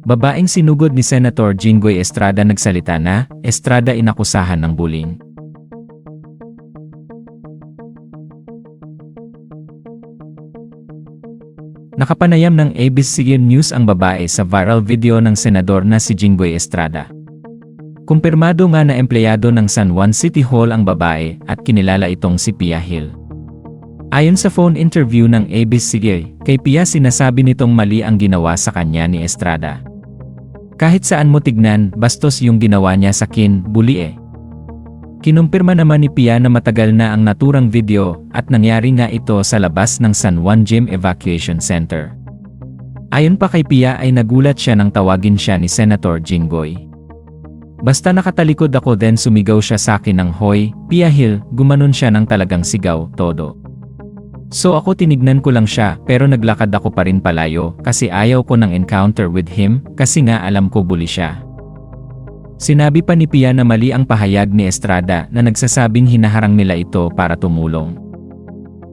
Babaeng sinugod ni Senator Jinggoy Estrada nagsalita na, Estrada inakusahan ng bullying. Nakapanayam ng ABC News ang babae sa viral video ng senador na si Jinggoy Estrada. Kumpirmado nga na empleyado ng San Juan City Hall ang babae at kinilala itong si Pia Hill. Ayon sa phone interview ng ABC, kay Pia sinasabi nitong mali ang ginawa sa kanya ni Estrada. Kahit saan mo tignan, bastos yung ginawa niya sa kin, bully eh. Kinumpirma naman ni Pia na matagal na ang naturang video at nangyari nga ito sa labas ng San Juan Gym Evacuation Center. Ayon pa kay Pia ay nagulat siya nang tawagin siya ni Senator Jinggoy. Basta nakatalikod ako then sumigaw siya sa akin ng hoy, Pia Hill, gumanon siya ng talagang sigaw, todo. So ako tinignan ko lang siya pero naglakad ako pa rin palayo kasi ayaw ko ng encounter with him kasi nga alam ko bully siya. Sinabi pa ni Pia na mali ang pahayag ni Estrada na nagsasabing hinaharang nila ito para tumulong.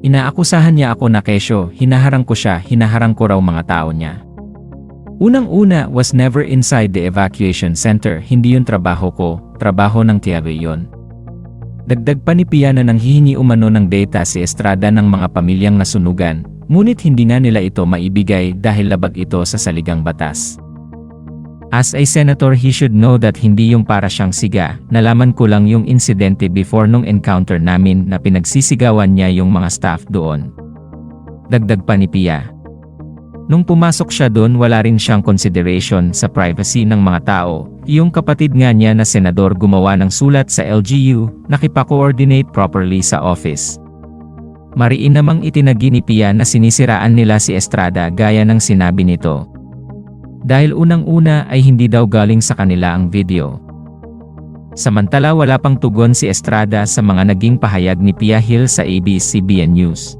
Inaakusahan niya ako na kesyo, hinaharang ko siya, hinaharang ko raw mga tao niya. Unang-una was never inside the evacuation center, hindi yun trabaho ko, trabaho ng Tiago yon. Dagdag pa ni Pia na nanghihingi umano ng data si Estrada ng mga pamilyang nasunugan, ngunit hindi nga nila ito maibigay dahil labag ito sa saligang batas. As a senator he should know that hindi yung para siyang siga, nalaman ko lang yung insidente before nung encounter namin na pinagsisigawan niya yung mga staff doon. Dagdag pa ni Pia. Nung pumasok siya doon wala rin siyang consideration sa privacy ng mga tao, yung kapatid nga niya na senador gumawa ng sulat sa LGU, nakipa-coordinate properly sa office. Mariin namang itinagi ni Pia na sinisiraan nila si Estrada gaya ng sinabi nito. Dahil unang-una ay hindi daw galing sa kanila ang video. Samantala wala pang tugon si Estrada sa mga naging pahayag ni Pia Hill sa ABS-CBN News.